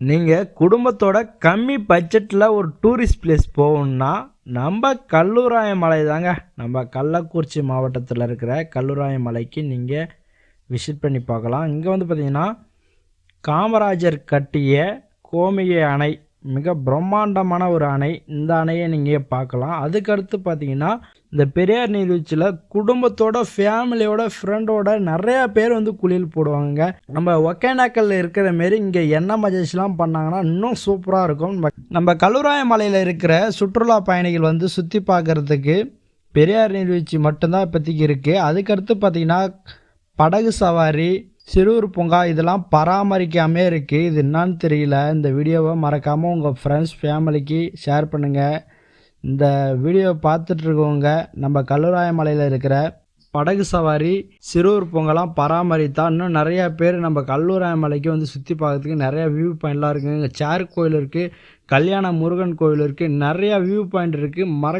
நீங்கள் குடும்பத்தோட கம்மி பட்ஜெட்டில் ஒரு டூரிஸ்ட் பிளேஸ் போகணுன்னா நம்ம கல்லூராய மலை தாங்க. நம்ம கள்ளக்குறிச்சி மாவட்டத்தில் இருக்கிற கல்லூராய மலைக்கு நீங்கள் விசிட் பண்ணி பார்க்கலாம். இங்கே வந்து பார்த்திங்கன்னா காமராஜர் கட்டிய கோமிகை அணை மிக பிரம்மாண்டமான ஒரு அணை. இந்த அணையை நீங்கள் பார்க்கலாம். அதுக்கடுத்து பார்த்தீங்கன்னா இந்த பெரியார் நீர்வீழ்ச்சியில் குடும்பத்தோட ஃபேமிலியோட ஃப்ரெண்டோட நிறையா பேர் வந்து குளியல் போடுவாங்க நம்ம ஒகேனாக்கல்ல இருக்கிற மாரி இங்கே எண்ணெய் மஜேஸ்லாம் பண்ணாங்கன்னா இன்னும் சூப்பராக இருக்கும். நம்ம- நம்ம மலையில் இருக்கிற சுற்றுலா பயணிகள் வந்து சுற்றி பார்க்குறதுக்கு பெரியார் நீர்வீழ்ச்சி மட்டும்தான் இப்போதைக்கு இருக்குது அதுக்கடுத்து பார்த்தீங்கன்னா படகு சவாரி சிறுவர் பூங்கா இதெல்லாம் பராமரிக்காமே இருக்குது இது என்னான்னு தெரியல. இந்த வீடியோவை மறக்காமல் உங்கள் ஃப்ரெண்ட்ஸ் ஃபேமிலிக்கு ஷேர் பண்ணுங்கள் இந்த வீடியோவை பார்த்துட்ருக்கவங்க நம்ம கல்லுராயமலையில் இருக்கிற படகு சவாரி சிறுவர் பூங்கெல்லாம் பராமரித்தா இன்னும் நிறையா பேர் நம்ம கல்லூராயமலைக்கு வந்து சுற்றி பார்க்கறதுக்கு நிறையா வியூ பாயிண்ட்லாம் இருக்குது இங்கே சேர் கோயில் இருக்குது கல்யாண முருகன் கோயில் இருக்குது நிறையா வியூ பாயிண்ட் இருக்குது மற